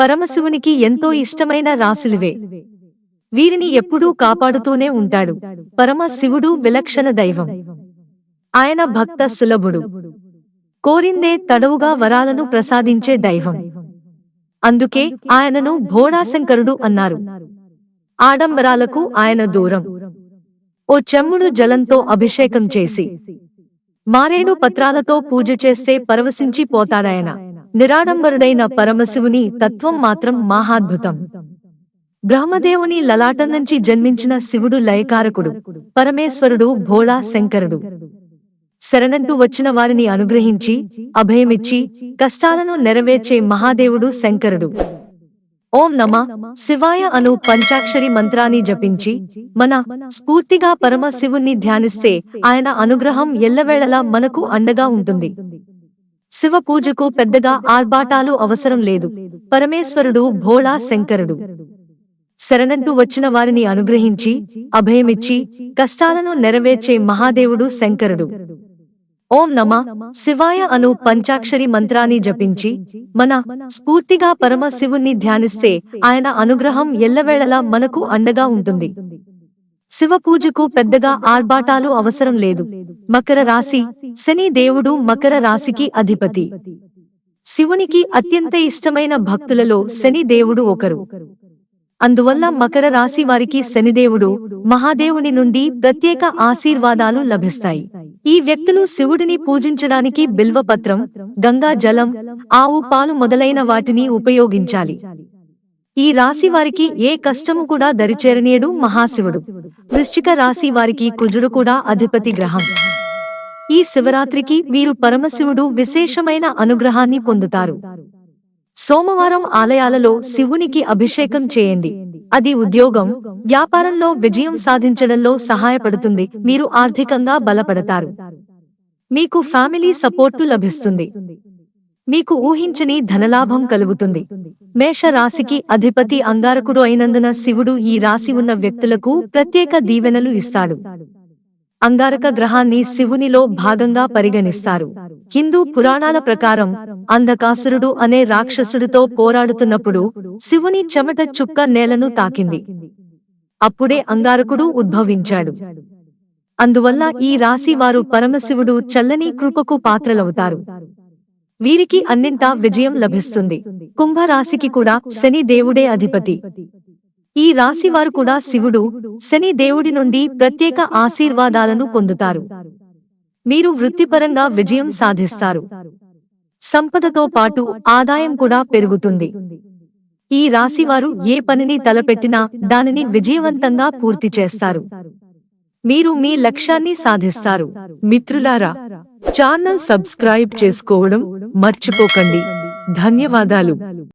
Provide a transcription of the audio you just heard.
పరమశివునికి ఎంతో ఇష్టమైన రాసులివే వీరిని ఎప్పుడూ కాపాడుతూనే ఉంటాడు. పరమశివుడు విలక్షణ దైవం. ఆయన భక్త సులభుడు. కోరిందే తడవుగా వరాలను ప్రసాదించే దైవం. అందుకే ఆయనను భోళాశంకరుడు అన్నారు. ఆడంబరాలకు ఆయన దూరం. ఓ చెమ్ముడు జలంతో అభిషేకం చేసి. మారేడు పత్రాలతో పూజ చేస్తే పరవశించి పోతాడాయన నిరాడంబరుడైన పరమశివుని తత్వం మాత్రం మహాద్భుతం. బ్రహ్మదేవుని లలాటం నుంచి జన్మించిన శివుడు లయకారకుడు పరమేశ్వరుడు భోళా శంకరుడు. శరణంటూ వచ్చిన వారిని అనుగ్రహించి అభయమిచ్చి కష్టాలను నెరవేర్చే మహాదేవుడు శంకరుడు. ఓం నమ. శివాయ అను పంచాక్షరి మంత్రాన్ని జపించి మన స్ఫూర్తిగా పరమశివుణ్ణి ధ్యానిస్తే ఆయన అనుగ్రహం ఎల్లవేళలా మనకు అండగా ఉంటుంది. శివ పూజకు పెద్దగా ఆర్భాటాలు అవసరం లేదు. పరమేశ్వరుడు భోళా శంకరుడు. శరణంటూ వచ్చిన వారిని అనుగ్రహించి అభయమిచ్చి కష్టాలను నెరవేర్చే మహాదేవుడు శంకరుడు. ఓం నమ. శివాయ అను పంచాక్షరి మంత్రాన్ని జపించి మన స్ఫూర్తిగా పరమ శివుణ్ణి ధ్యానిస్తే ఆయన అనుగ్రహం ఎల్లవేళలా మనకు అండగా ఉంటుంది. శివ పూజకు పెద్దగా ఆర్భాటాలు అవసరం లేదు. మకర రాశి శని దేవుడు మకర రాశికి అధిపతి. శివునికి అత్యంత ఇష్టమైన భక్తులలో శని దేవుడు ఒకరు. అందువల్ల మకర రాశి వారికి శనిదేవుడు మహాదేవుని నుండి ప్రత్యేక ఆశీర్వాదాలు లభిస్తాయి. ఈ వ్యక్తులు శివుడిని పూజించడానికి బిల్వపత్రం గంగా జలం ఆవు పాలు మొదలైన వాటిని ఉపయోగించాలి. ఈ రాశి వారికి ఏ కష్టము కూడా దరిచేరనీయడు మహాశివుడు. వృశ్చిక రాశి వారికి కుజుడు కూడా అధిపతి గ్రహం. ఈ శివరాత్రికి వీరు పరమశివుడు విశేషమైన అనుగ్రహాన్ని పొందుతారు. సోమవారం ఆలయాలలో శివునికి అభిషేకం చేయండి. అది ఉద్యోగం వ్యాపారంలో విజయం సాధించడంలో సహాయపడుతుంది మీరు ఆర్థికంగా బలపడతారు. మీకు ఫ్యామిలీ సపోర్టు లభిస్తుంది. మీకు ఊహించని ధనలాభం కలుగుతుంది. మేష రాశికి అధిపతి అంగారకుడు అయినందున శివుడు ఈ రాశి ఉన్న వ్యక్తులకు ప్రత్యేక దీవెనలు ఇస్తాడు. అంగారక గ్రహాన్ని శివునిలో భాగంగా పరిగణిస్తారు. హిందూ పురాణాల ప్రకారం అంధకాసురుడు అనే రాక్షసుడితో పోరాడుతున్నప్పుడు శివుని చెమట చుక్క నేలను తాకింది. అప్పుడే అంగారకుడు ఉద్భవించాడు. అందువల్ల ఈ రాశి వారు పరమశివుడు చల్లని కృపకు పాత్రలవుతారు. వీరికి అన్నింటా విజయం లభిస్తుంది. కుంభరాశికి కూడా శని దేవుడే అధిపతి. ఈ రాశి వారు కూడా శివుడు శని దేవుడి నుండి ప్రత్యేక ఆశీర్వాదాలను పొందుతారు. మీరు వృత్తిపరంగా విజయం సాధిస్తారు. సంపదతో పాటు ఆదాయం కూడా పెరుగుతుంది. ఈ రాశివారు ఏ పనిని తలపెట్టినా దానిని విజయవంతంగా పూర్తి చేస్తారు. మీరు మీ లక్ష్యాన్ని సాధిస్తారు. మిత్రులారా ఛానల్ సబ్స్క్రైబ్ చేసుకోవడం మర్చిపోకండి. ధన్యవాదాలు.